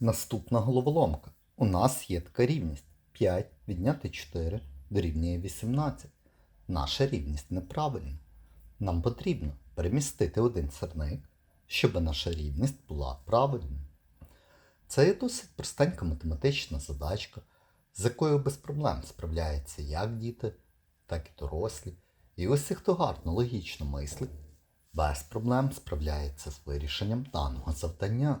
Наступна головоломка. У нас є така рівність. 5 відняти 4 дорівнює 18. Наша рівність неправильна. Нам потрібно перемістити один сирник, щоб наша рівність була правильною. Це є досить простенька математична задачка, з якою без проблем справляються як діти, так і дорослі. І ті, хто гарно логічно мислить, без проблем справляється з вирішенням даного завдання.